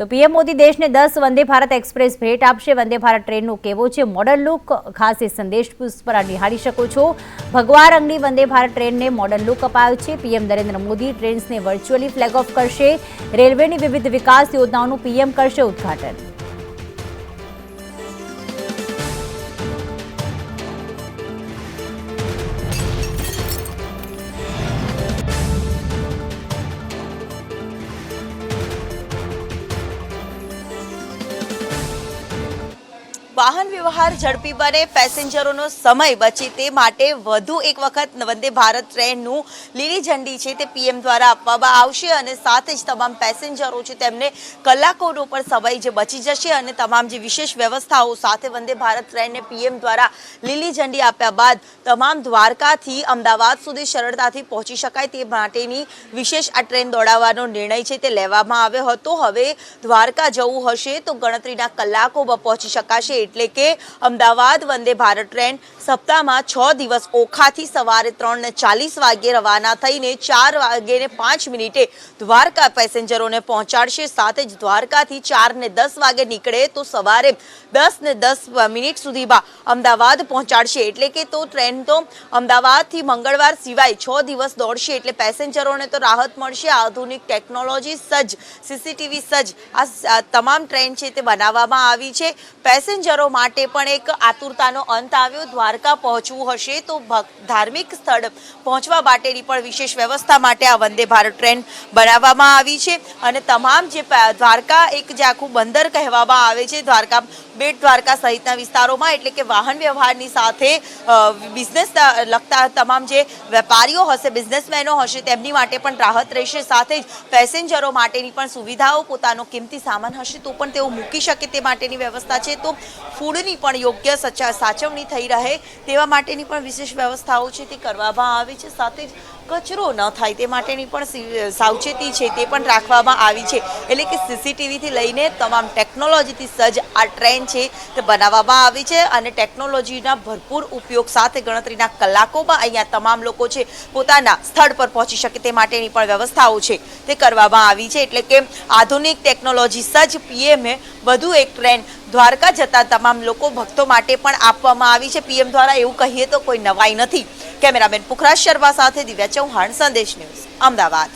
તો પીએમ મોદી દેશને દસ વંદે ભારત એક્સપ્રેસ ભેટ આપશે. વંદે ભારત ટ્રેનનો કેવો છે મોડલ લુક ખાસ એ સંદેશ પર નિહાળી શકો છો. ભગવા રંગની વંદે ભારત ટ્રેનને મોડલ લુક અપાયો છે. પીએમ નરેન્દ્ર મોદી ટ્રેન્સને વર્ચ્યુઅલી ફ્લેગ ઓફ કરશે. રેલવેની વિવિધ વિકાસ યોજનાઓનું પીએમ કરશે ઉદ્ઘાટન. વાહન વ્યવહાર ઝડપી બને, પેસેન્જરોનો સમય બચે તે માટે વધુ એક વખત વંદે ભારત ટ્રેનનું લીલી ઝંડી છે તે પીએમ દ્વારા આપવામાં આવશે અને સાથે જ તમામ પેસેન્જરો છે તેમને કલાકોનો પણ સમય જે બચી જશે અને તમામ જે વિશેષ વ્યવસ્થાઓ સાથે વંદે ભારત ટ્રેનને પીએમ દ્વારા લીલી ઝંડી આપ્યા બાદ તમામ દ્વારકાથી અમદાવાદ સુધી સરળતાથી પહોંચી શકાય તે માટેની વિશેષ આ ટ્રેન દોડાવવાનો નિર્ણય છે તે લેવામાં આવ્યો હતો. હવે દ્વારકા જવું હશે તો ગણતરીના કલાકોમાં પહોંચી શકાશે એટલે કે અમદાવાદ વંદે ભારત ટ્રેન સપ્તાહમાં છ દિવસ ઓખાથી સવારે ત્રણ ને ચાલીસ વાગ્યે રવાના થઈને ચાર વાગે ને પાંચ મિનિટે દ્વારકા પેસેન્જરોને પહોંચાડશે. સાથે જ દ્વારકાથી ચાર ને દસ વાગે નીકળે તો સવારે દસ ને દસ મિનિટ સુધીમાં અમદાવાદ પહોંચાડશે. એટલે કે તો ટ્રેન તો અમદાવાદથી મંગળવાર સિવાય છ દિવસ દોડશે. એટલે પેસેન્જરોને તો રાહત મળશે. આધુનિક ટેકનોલોજી સજ્જ, સીસીટીવી સજ્જ આ તમામ ટ્રેન છે તે બનાવવામાં આવી છે. પેસેન્જરો માટે પણ એક આતુરતાનો અંત આવ્યો. દ્વારકા પહોંચવું હશે તો ધાર્મિક સ્થળ પહોંચવા માટેની પણ વિશેષ વ્યવસ્થા માટે આ વંદે ભારત ટ્રેન બનાવવામાં આવી છે અને તમામ જે દ્વારકા એક જે આખું બંદર કહેવામાં આવે છે, દ્વારકા, બેટ દ્વારકા સહિતના વિસ્તારોમાં, એટલે કે વાહન વ્યવહારની સાથે બિઝનેસ લગતા તમામ જે વેપારીઓ હશે, બિઝનેસમેનો હશે, તેમની માટે પણ રાહત રહેશે. સાથે જ પેસેન્જરો માટેની પણ સુવિધાઓ, પોતાનો કિંમતી સામાન હશે તો પણ તેઓ મૂકી શકે તે માટેની વ્યવસ્થા છે. તો ફૂડની પણ યોગ્ય સચા સાચવણી થઈ રહે તેવા માટેની પણ વિશેષ વ્યવસ્થાઓ છે તે કરવામાં આવી છે. સાથે જ કચરો ન થાય તે માટેની પણ સાવચેતી છે તે પણ રાખવામાં આવી છે. એટલે કે સીસીટીવીથી લઈને તમામ ટેકનોલોજીથી સજ્જ આ ટ્રેન છે તે બનાવવામાં આવી છે અને ટેકનોલોજીના ભરપૂર ઉપયોગ સાથે ગણતરીના કલાકોમાં અહીંયા તમામ લોકો છે પોતાના સ્થળ પર પહોંચી શકે તે માટેની પણ વ્યવસ્થાઓ છે તે કરવામાં આવી છે. એટલે કે આધુનિક ટેકનોલોજી સજ્જ પીએમએ વધુ એક ટ્રેન દ્વારકા જતા તમામ લોકો ભક્તો માટે પણ આપવામાં આવી છે. પીએમ દ્વારા એવું કહીએ તો કોઈ નવાઈ નથી. કેમેરામેન પુખરાજ શર્મા સાથે દિવ્યા ચૌહાણ, સંદેશ ન્યૂઝ, અમદાવાદ.